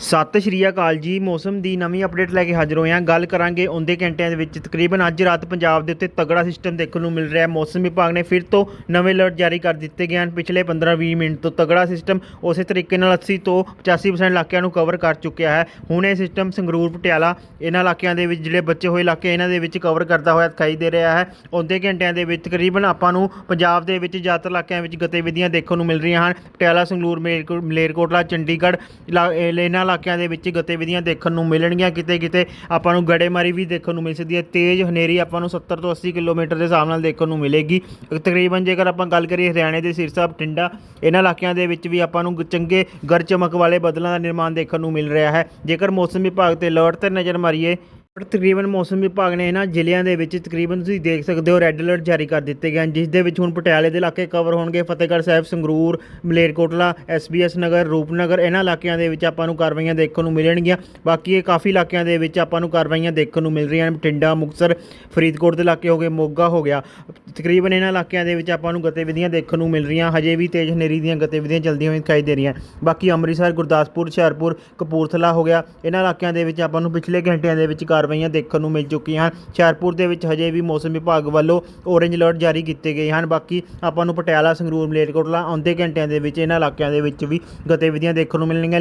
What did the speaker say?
ਸਤਿ ਸ਼੍ਰੀ ਅਕਾਲ ਜੀ। ਮੌਸਮ ਦੀ ਨਵੀਂ ਅਪਡੇਟ ਲੈ ਕੇ ਹਾਜ਼ਰ ਹੋਏ ਹਾਂ ਗੱਲ ਕਰਾਂਗੇ ਆਉਂਦੇ ਘੰਟਿਆਂ ਦੇ ਵਿੱਚ। ਤਕਰੀਬਨ ਅੱਜ ਰਾਤ ਪੰਜਾਬ ਦੇ ਉੱਤੇ ਤਗੜਾ ਸਿਸਟਮ ਦੇਖਣ ਨੂੰ ਮਿਲ ਰਿਹਾ ਹੈ। ਮੌਸਮ ਵਿਭਾਗ ਨੇ ਫਿਰ ਤੋਂ ਨਵੇਂ ਅਲਰਟ ਜਾਰੀ ਕਰ ਦਿੱਤੇ ਗਏ ਹਨ। ਪਿਛਲੇ 15-20 ਮਿੰਟ ਤੋਂ ਤਗੜਾ ਸਿਸਟਮ ਉਸੇ ਤਰੀਕੇ ਨਾਲ 80 ਤੋਂ 85% ਇਲਾਕਿਆਂ ਨੂੰ ਕਵਰ ਕਰ ਚੁੱਕਿਆ ਹੈ। ਹੁਣ ਇਹ ਸਿਸਟਮ ਸੰਗਰੂਰ, ਪਟਿਆਲਾ ਇਹਨਾਂ ਇਲਾਕਿਆਂ ਦੇ ਵਿੱਚ, ਜਿਹੜੇ ਬਚੇ ਹੋਏ ਇਲਾਕੇ, ਇਹਨਾਂ ਦੇ ਵਿੱਚ ਕਵਰ ਕਰਦਾ ਹੋਇਆ ਦਿਖਾਈ ਦੇ ਰਿਹਾ ਹੈ। ਆਉਂਦੇ ਘੰਟਿਆਂ ਦੇ ਵਿੱਚ ਤਕਰੀਬਨ ਆਪਾਂ ਨੂੰ ਪੰਜਾਬ ਦੇ ਵਿੱਚ ਜ਼ਿਆਦਾਤਰ ਇਲਾਕਿਆਂ ਵਿੱਚ ਗਤੀਵਿਧੀਆਂ ਦੇਖਣ ਨੂੰ ਮਿਲ ਰਹੀਆਂ ਹਨ। ਪਟਿਆਲਾ, ਸੰਗਰੂਰ, ਮਲੇਰਕੋ- ਮਲੇਰਕੋਟਲਾ, ਚੰਡੀਗੜ੍ਹ ਇਲਾ- ਇਹਨਾਂ ਇਲਾਕਿਆਂ ਦੇ ਵਿੱਚ ਗਤੀਵਿਧੀਆਂ ਦੇਖਣ ਨੂੰ ਮਿਲਣਗੀਆਂ। ਕਿਤੇ ਕਿਤੇ ਆਪਾਂ ਨੂੰ ਗੜੇਮਾਰੀ ਵੀ ਦੇਖਣ ਨੂੰ ਮਿਲ ਸਕਦੀ ਹੈ। ਤੇਜ਼ ਹਨੇਰੀ ਆਪਾਂ ਨੂੰ 70 ਤੋਂ 80 ਕਿਲੋਮੀਟਰ ਦੇ ਹਿਸਾਬ ਨਾਲ ਦੇਖਣ ਨੂੰ ਮਿਲੇਗੀ। ਤਕਰੀਬਨ ਜੇਕਰ ਆਪਾਂ ਗੱਲ ਕਰੀਏ ਹਰਿਆਣੇ ਦੇ ਸਿਰਸਾ, ਬਠਿੰਡਾ, ਇਹਨਾਂ ਇਲਾਕਿਆਂ ਦੇ ਵਿੱਚ ਵੀ ਆਪਾਂ ਨੂੰ ਚੰਗੇ ਗਰ ਚਮਕ ਵਾਲੇ ਬੱਦਲਾਂ ਦਾ ਨਿਰਮਾਣ ਦੇਖਣ ਨੂੰ ਮਿਲ ਰਿਹਾ ਹੈ। ਜੇਕਰ ਮੌਸਮ ਵਿਭਾਗ ਤੇ ਅਲਰਟ ਤੇ ਨਜ਼ਰ ਮਾਰੀਏ ਤਕਰੀਬਨ ਮੌਸਮ ਵਿਭਾਗ ਨੇ ਇਹਨਾਂ ਜ਼ਿਲ੍ਹਿਆਂ ਦੇ ਵਿੱਚ ਤਕਰੀਬਨ ਤੁਸੀਂ ਦੇਖ ਸਕਦੇ ਹੋ ਰੈੱਡ ਅਲਰਟ ਜਾਰੀ ਕਰ ਦਿੱਤੇ ਗਏ ਹਨ, ਜਿਸ ਦੇ ਵਿੱਚ ਹੁਣ ਪਟਿਆਲੇ ਦੇ ਇਲਾਕੇ ਕਵਰ ਹੋਣਗੇ, ਫਤਿਹਗੜ੍ਹ ਸਾਹਿਬ, ਸੰਗਰੂਰ, ਮਲੇਰਕੋਟਲਾ ਐਸਬੀਐਸ ਨਗਰ, ਰੂਪਨਗਰ, ਇਹਨਾਂ ਇਲਾਕਿਆਂ ਦੇ ਵਿੱਚ ਆਪਾਂ ਨੂੰ ਕਾਰਵਾਈਆਂ ਦੇਖਣ ਨੂੰ ਮਿਲਣਗੀਆਂ। ਬਾਕੀ ਇਹ ਕਾਫੀ ਇਲਾਕਿਆਂ ਦੇ ਵਿੱਚ ਆਪਾਂ ਨੂੰ ਕਾਰਵਾਈਆਂ ਦੇਖਣ ਨੂੰ ਮਿਲ ਰਹੀਆਂ ਹਨ। ਬਠਿੰਡਾ, ਮੁਕਤਸਰ, ਫਰੀਦਕੋਟ ਦੇ ਇਲਾਕੇ ਹੋ ਗਏ, ਮੋਗਾ ਹੋ ਗਿਆ। ਤਕਰੀਬਨ ਇਹਨਾਂ ਇਲਾਕਿਆਂ ਦੇ ਵਿੱਚ ਆਪਾਂ ਨੂੰ ਗਤੀਵਿਧੀਆਂ ਦੇਖਣ ਨੂੰ ਮਿਲ ਰਹੀਆਂ, ਹਜੇ ਵੀ ਤੇਜ਼ ਹਨੇਰੀ ਦੀਆਂ ਗਤੀਵਿਧੀਆਂ ਚੱਲਦੀਆਂ ਹੋਈਆਂ ਦਿਖਾਈ ਦੇ ਰਹੀਆਂ ਬਾਕੀ ਅੰਮ੍ਰਿਤਸਰ, ਗੁਰਦਾਸਪੁਰ, ਹੁਸ਼ਿਆਰਪੁਰ, ਕਪੂਰਥਲਾ ਹੋ ਗਿਆ। ਇਹਨਾਂ ਇਲਾਕਿਆਂ ਦੇ ਵਿੱਚ ਆਪਾਂ ਨੂੰ ਪਿਛਲੇ ਘੰਟਿਆਂ ਦੇ ਵਿੱਚ ਕਾਰ ਕਾਰਵਾਈਆਂ ਦੇਖਣ ਨੂੰ ਮਿਲ ਚੁੱਕੀਆਂ ਹਨ। ਹੁਸ਼ਿਆਰਪੁਰ ਦੇ ਵਿੱਚ ਹਜੇ ਵੀ ਮੌਸਮ ਵਿਭਾਗ ਵੱਲੋਂ ਔਰੇਂਜ ਅਲਰਟ ਜਾਰੀ ਕੀਤੇ ਗਏ ਹਨ। ਬਾਕੀ ਆਪਾਂ ਨੂੰ ਪਟਿਆਲਾ, ਸੰਗਰੂਰ, ਮਲੇਰਕੋਟਲਾ ਆਉਂਦੇ ਘੰਟਿਆਂ ਦੇ ਵਿੱਚ, ਇਹਨਾਂ ਇਲਾਕਿਆਂ ਦੇ ਵਿੱਚ ਵੀ ਗਤੀਵਿਧੀਆਂ ਦੇਖਣ ਨੂੰ ਮਿਲਣਗੀਆਂ